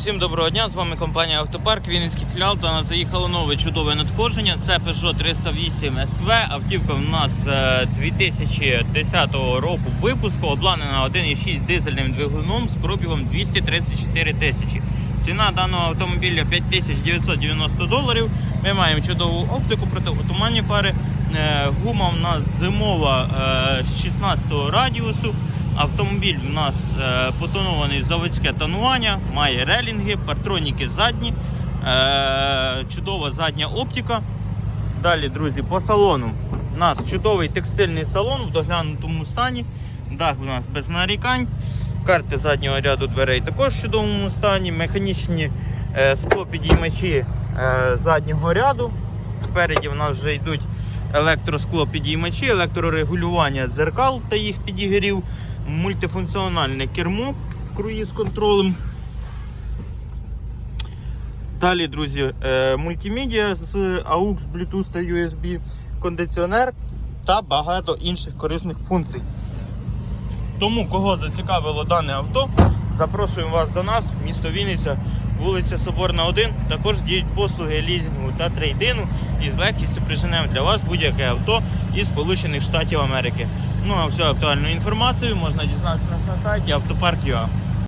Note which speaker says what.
Speaker 1: Всім доброго дня, з вами компанія Автопарк, Вінницький філіал. До нас заїхало нове чудове надходження. Це Peugeot 308 SV. Автівка в нас е, 2010 року випуску, обладнана 1,6 дизельним двигуном з пробігом 234 тисячі. Ціна даного автомобіля 5990 доларів. Ми маємо чудову оптику, противотуманні фари. Е, Гума в нас зимова е, 16 радіусу. Автомобіль у нас е, потонований заводське тонування, має релінги, партроніки задні, е, чудова задня оптика. Далі, друзі, по салону. У нас чудовий текстильний салон в доглянутому стані. Дах у нас без нарікань. Карти заднього ряду дверей також в чудовому стані. Механічні е, склопідіймачі е, заднього ряду. Спереді в нас вже йдуть електросклопідіймачі, електрорегулювання дзеркал та їх підігрів, мультифункціональне кермо з круїз-контролем. Далі, друзі, е, мультимедіа з AUX, Bluetooth та USB, кондиціонер та багато інших корисних функцій. Тому, кого зацікавило дане авто, запрошуємо вас до нас, місто Вінниця, вулиця Соборна 1. Також діють послуги лізінгу та трейдину і з легкістю приженемо для вас будь-яке авто із Сполучених Штатів Америки. Ну а всю актуальну інформацію можна дізнатися на сайті автопарк.ua.